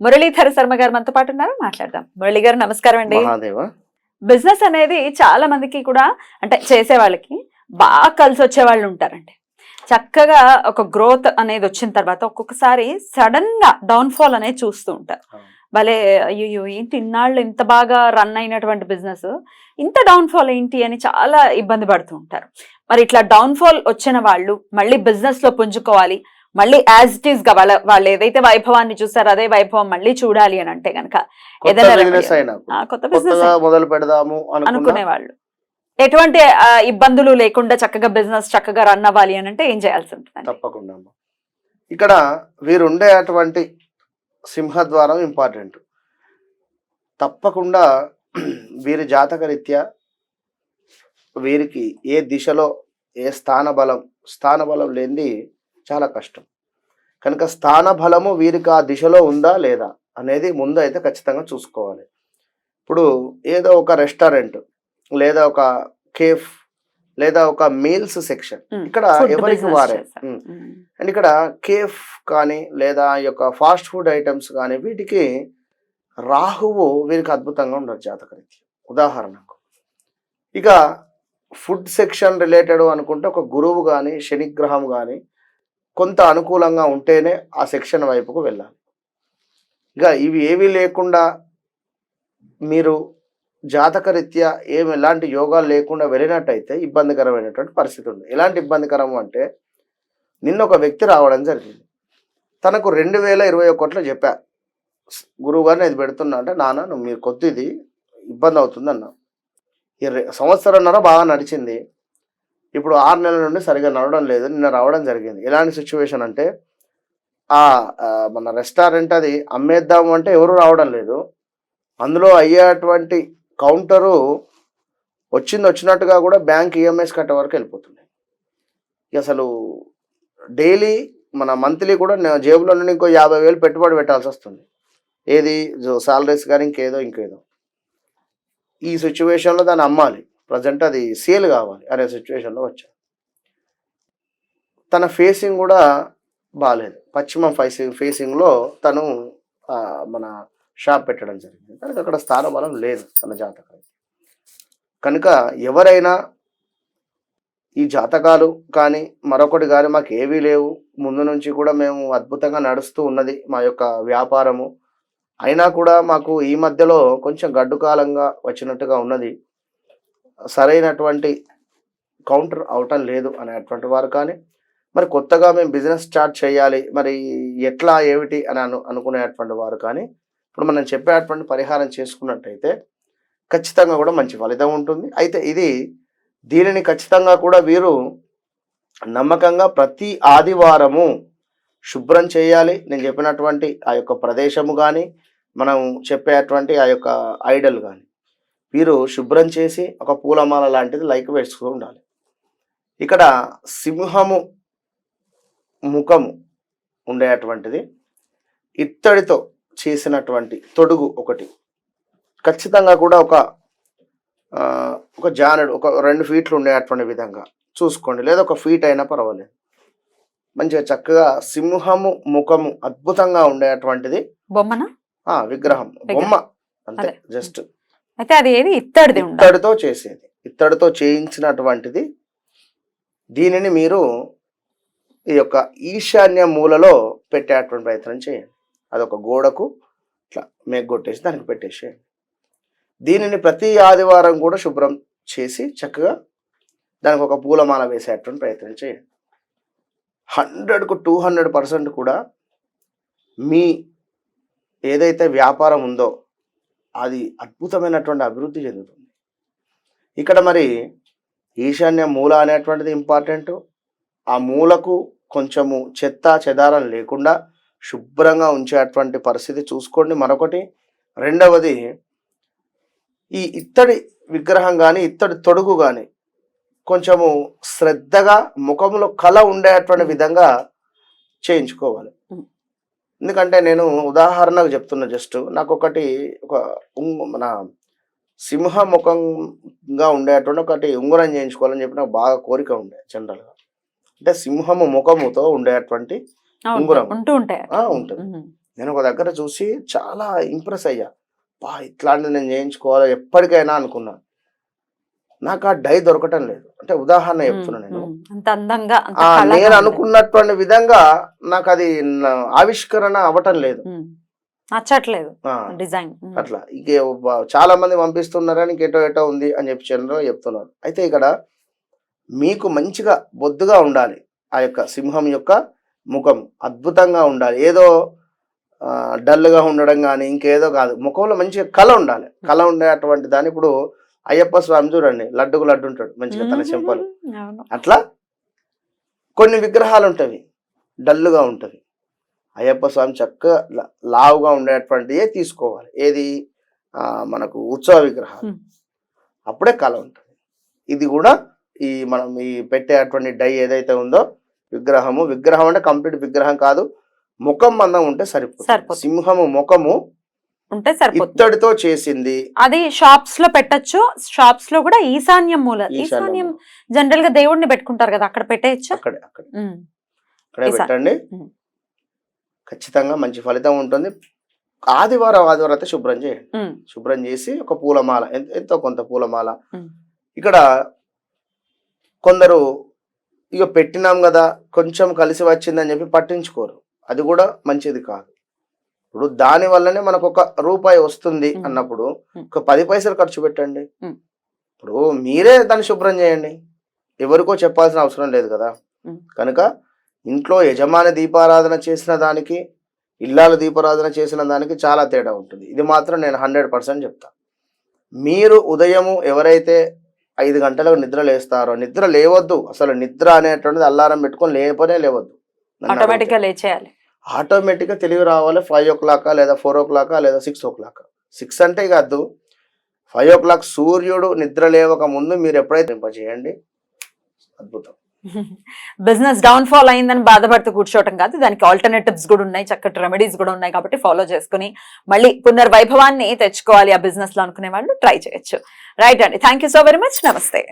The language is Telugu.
మురళీధర శర్మ గారు మనతో పాటు ఉన్నారు. మాట్లాడదాం. మురళి గారు నమస్కారం అండి. బిజినెస్ అనేది చాలా మందికి కూడా అంటే చేసే వాళ్ళకి బాగా కలిసి వచ్చే వాళ్ళు ఉంటారండి. చక్కగా ఒక గ్రోత్ అనేది వచ్చిన తర్వాత ఒక్కొక్కసారి సడన్గా డౌన్ ఫాల్ అనేది చూస్తూ ఉంటారు. భలే అయ్యో ఏంటి ఇన్నాళ్ళు ఇంత బాగా రన్ అయినటువంటి బిజినెస్. ఇంత డౌన్ ఫాల్ ఏంటి అని చాలా ఇబ్బంది పడుతూ ఉంటారు. మరి ఇట్లా డౌన్ ఫాల్ వచ్చిన వాళ్ళు మళ్ళీ బిజినెస్లో పుంజుకోవాలి మళ్ళీ యాజ్ ఇట్ ఈస్గా వాళ్ళ వాళ్ళు ఏదైతే వైభవాన్ని చూస్తారో అదే వైభవం మళ్ళీ చూడాలి అని అంటే గనక ఏదైనా కొత్త బిజినెస్ మొదలు పెడదాము అనుకునే వాళ్ళు ఎటువంటి ఇబ్బందులు లేకుండా చక్కగా బిజినెస్ చక్కగా రన్ అవ్వాలి అని అంటే ఏం చేయాల్సి ఉంటుంది తప్పకుండా. ఇక్కడ వీరు ఉండే అటువంటి సింహద్వారం ఇంపార్టెంట్ తప్పకుండా వీరి జాతక రీత్యా వీరికి ఏ దిశలో ఏ స్థాన బలం స్థాన బలం లేనిది చాలా కష్టం. కనుక స్థాన బలము వీరికి ఆ దిశలో ఉందా లేదా అనేది ముందు అయితే ఖచ్చితంగా చూసుకోవాలి. ఇప్పుడు ఏదో ఒక రెస్టారెంట్ లేదా ఒక కేఫ్ లేదా ఒక మీల్స్ సెక్షన్. ఇక్కడ ఎవరికి వారే. అండ్ ఇక్కడ కేఫ్ కానీ లేదా ఈ యొక్క ఫాస్ట్ ఫుడ్ ఐటమ్స్ కానీ వీటికి రాహువు వీరికి అద్భుతంగా ఉండదు జాతకరీత్యా ఉదాహరణకు ఇక ఫుడ్ సెక్షన్ రిలేటెడ్ అనుకుంటే ఒక గురువు కానీ శనిగ్రహం కానీ కొంత అనుకూలంగా ఉంటేనే ఆ సెక్షన్ వైపుకు వెళ్ళాలి. ఇక ఇవి ఏవి లేకుండా మీరు జాతకరీత్యా ఏమి ఎలాంటి యోగాలు లేకుండా వెళ్ళినట్టయితే ఇబ్బందికరమైనటువంటి పరిస్థితి ఉంది. ఎలాంటి ఇబ్బందికరం అంటే నిన్న ఒక వ్యక్తి రావడం జరిగింది. తనకు రెండు వేల ఇరవై ఒకటిలో చెప్పా గురువు గారిని ఇది పెడుతున్నా అంటే నాన్న నువ్వు మీరు కొద్దిది ఇబ్బంది అవుతుంది అన్నా ఈ సంవత్సరంన్నర బాగా నడిచింది. ఇప్పుడు ఆరు నెలల నుండి సరిగా నడవడం లేదు. నిన్న రావడం జరిగింది. ఎలాంటి సిచ్యువేషన్ అంటే ఆ మన రెస్టారెంట్ అది అమ్మేద్దాము అంటే ఎవరు రావడం లేదు. అందులో అయ్యేటువంటి కౌంటరు వచ్చింది వచ్చినట్టుగా కూడా బ్యాంక్ ఈఎంఐస్ కట్టే వరకు వెళ్ళిపోతుంది అసలు డైలీ మన మంత్లీ కూడా జేబులో నుండి ఇంకో యాభై వేలు పెట్టుబడి పెట్టాల్సి వస్తుంది. ఏది? సాలరీస్ కానీ ఇంకేదో ఇంకేదో. ఈ సిచ్యువేషన్లో దాన్ని అమ్మాలి. ప్రజెంట్ అది సేల్ కావాలి అనే సిచ్యువేషన్లో వచ్చాను తన ఫేసింగ్ కూడా బాగాలేదు పశ్చిమ ఫేసింగ్ ఫేసింగ్లో తను మన షాప్ పెట్టడం జరిగింది. కనుక అక్కడ స్థానబలం లేదు తన జాతకానికి. కనుక ఎవరైనా ఈ జాతకాలు కానీ మరొకటి కానీ మాకు ఏవీ లేవు. ముందు నుంచి కూడా మేము అద్భుతంగా నడుస్తూ ఉన్నది మా యొక్క వ్యాపారము. అయినా కూడా మాకు ఈ మధ్యలో కొంచెం గడ్డుకాలంగా వచ్చినట్టుగా ఉన్నది. సరైనటువంటి కౌంటర్ అవటం లేదు అనేటువంటి వారు కానీ మరి కొత్తగా మేము బిజినెస్ స్టార్ట్ చేయాలి మరి ఎట్లా ఏమిటి అని అను అనుకునేటువంటి వారు కానీ ఇప్పుడు మనం చెప్పేటువంటి పరిహారం చేసుకున్నట్టయితే ఖచ్చితంగా కూడా మంచి ఫలితం ఉంటుంది. అయితే ఇది దీనిని ఖచ్చితంగా కూడా వీరు నమ్మకంగా ప్రతి ఆదివారము శుభ్రం చేయాలి. నేను చెప్పినటువంటి ఆ యొక్క ప్రదేశము కానీ మనం చెప్పేటువంటి ఆ యొక్క ఐడల్ కానీ. వీరు శుభ్రం చేసి ఒక పూలమాల లాంటిది లైక్ వేస్తూ ఉండాలి. ఇక్కడ సింహము ముఖము ఉండేటువంటిది ఇత్తడితో చేసినటువంటి తొడుగు ఒకటి. ఖచ్చితంగా కూడా ఒక ఒక జానెడు ఒక రెండు ఫీట్లు ఉండేటువంటి విధంగా చూసుకోండి. లేదా ఒక ఫీట్ అయినా పర్వాలేదు. మంచిగా చక్కగా సింహము ముఖము అద్భుతంగా ఉండేటువంటిది బొమ్మన? విగ్రహం. బొమ్మ. అంతే. జస్ట్. అయితే అది ఏది? ఇత్తడిది ఇత్తడితో చేసేది. ఇత్తడితో చేయించినటువంటిది దీనిని మీరు ఈ యొక్క ఈశాన్య మూలలో పెట్టేటువంటి ప్రయత్నం చేయండి. అదొక గోడకు ఇట్లా మేగ్గొట్టేసి దానికి పెట్టేసేయండి. దీనిని ప్రతి ఆదివారం కూడా శుభ్రం చేసి చక్కగా దానికి ఒక పూలమాల వేసేటువంటి ప్రయత్నం చేయండి. హండ్రెడ్కు టూ హండ్రెడ్ పర్సెంట్ కూడా మీ ఏదైతే వ్యాపారం ఉందో అది అద్భుతమైనటువంటి అభివృద్ధి చెందుతుంది. ఇక్కడ మరి ఈశాన్య మూల అనేటువంటిది ఇంపార్టెంట్ ఆ మూలకు కొంచెము చెత్త చెదారం లేకుండా శుభ్రంగా ఉంచేటువంటి పరిస్థితి చూసుకోండి. మరొకటి రెండవది ఈ ఇత్తడి విగ్రహం కానీ ఇత్తడి తొడుగు కానీ కొంచెము శ్రద్ధగా ముఖంలో కళ ఉండేటువంటి విధంగా చేయించుకోవాలి. ఎందుకంటే నేను ఉదాహరణకు చెప్తున్నా జస్ట్ నాకు ఒకటి ఒక మన సింహ ముఖంగా ఉండేటువంటి ఒకటి ఉంగరం చేయించుకోవాలని చెప్పి నాకు బాగా కోరిక ఉండే జనరల్గా. అంటే సింహము ముఖముతో ఉండేటువంటి ఉంగరం. ఉంటూ ఉంటాయి. ఉంటుంది. నేను ఒక దగ్గర చూసి చాలా ఇంప్రెస్ అయ్యా. బా ఇట్లాంటిది నేను చేయించుకోవాలి ఎప్పటికైనా అనుకున్నా. నాకు ఆ డై దొరకటం లేదు. అంటే ఉదాహరణ చెప్తున్నా నేను. అందంగా నేను. అనుకున్నటువంటి విధంగా నాకు అది ఆవిష్కరణ అవ్వటం లేదు. నచ్చట్లేదు డిజైన్. అట్లా. ఇక చాలా మంది పంపిస్తున్నారని ఇంకెటో ఎటో ఉంది అని చెప్పి చంద్ర చెప్తున్నారు. అయితే ఇక్కడ మీకు మంచిగా బొద్దుగా ఉండాలి. ఆ యొక్క సింహం యొక్క ముఖం అద్భుతంగా ఉండాలి. ఏదో డల్గా ఉండడం కానీ ఇంకేదో కాదు. ముఖంలో మంచిగా కళ ఉండాలి. కళ ఉండేటువంటి దాన్ని ఇప్పుడు అయ్యప్ప స్వామి చూడండి లడ్డుకు లడ్డు ఉంటాడు మంచిగా తన చెంపలు. అట్లా కొన్ని విగ్రహాలు ఉంటవి డల్లుగా ఉంటవి అయ్యప్ప స్వామి చక్కగా లావుగా ఉండేటువంటివే తీసుకోవాలి. ఏది? మనకు ఉత్సవ విగ్రహాలు. అప్పుడే కళ ఉంటుంది. ఇది కూడా ఈ మనం ఈ పెట్టేటువంటి డై ఏదైతే ఉందో విగ్రహము విగ్రహం అంటే కంప్లీట్ విగ్రహం కాదు ముఖం మందం ఉంటే సరిపోతుంది. సింహము ముఖము ఉంటే సరిపోతుంది. చేసింది. అది షాప్స్లో పెట్టొచ్చు. షాప్స్లో కూడా ఈశాన్యం మూల. ఈశాన్యం జనరల్గా దేవుడిని పెట్టుకుంటారు కదా అక్కడ పెట్టేయచ్చు? అక్కడే పెట్టండి. ఖచ్చితంగా మంచి ఫలితం ఉంటుంది. ఆదివారం ఆదివారం అయితే శుభ్రం చేయండి. శుభ్రం చేసి ఒక పూలమాల ఎంత- కొంత పూలమాల. ఇక్కడ కొందరు ఇక పెట్టినాం కదా కొంచెం కలిసి వచ్చిందని చెప్పి పట్టించుకోరు. అది కూడా మంచిది కాదు. ఇప్పుడు దాని వల్లనే మనకు ఒక రూపాయి వస్తుంది. అన్నప్పుడు. ఒక పది పైసలు ఖర్చు పెట్టండి. ఇప్పుడు మీరే దాన్ని శుభ్రం చేయండి. ఎవరికో చెప్పాల్సిన అవసరం లేదు కదా. కనుక ఇంట్లో యజమాని దీపారాధన చేసిన దానికి ఇల్లాల దీపారాధన చేసిన దానికి చాలా తేడా ఉంటుంది. ఇది మాత్రం నేను హండ్రెడ్ పర్సెంట్ చెప్తా. మీరు ఉదయము ఎవరైతే ఐదు గంటలకు నిద్ర లేస్తారో నిద్ర లేవద్దు. అసలు నిద్ర అనేటువంటిది అల్లారం పెట్టుకొని లేపనే లేవద్దు. నన్ను ఆటోమేటిక్గా లేచేయాలి. ఆటోమేటిక్గా తెలివి రావాలి. ఫైవ్ ఓ క్లాక్ లేదా ఫోర్ ఓ క్లాక్ లేదా సిక్స్ ఓ క్లాక్. సిక్స్ అంటే కాదు ఫైవ్ ఓ క్లాక్ సూర్యుడు నిద్ర లేవక ముందు మీరు ఎప్పుడైతే చేయండి అద్భుతం. బిజినెస్ డౌన్ ఫాల్ అయిందని బాధపడుతూ కూర్చోవటం కాదు. దానికి ఆల్టర్నేటివ్స్ కూడా ఉన్నాయి. చక్కటి రెమెడీస్ కూడా ఉన్నాయి కాబట్టి ఫాలో చేసుకుని మళ్ళీ పునర్వైభవాన్ని తెచ్చుకోవాలి ఆ బిజినెస్లో అనుకునే వాళ్ళు ట్రై చేయొచ్చు. రైట్ అండి. Thank you so very much నమస్తే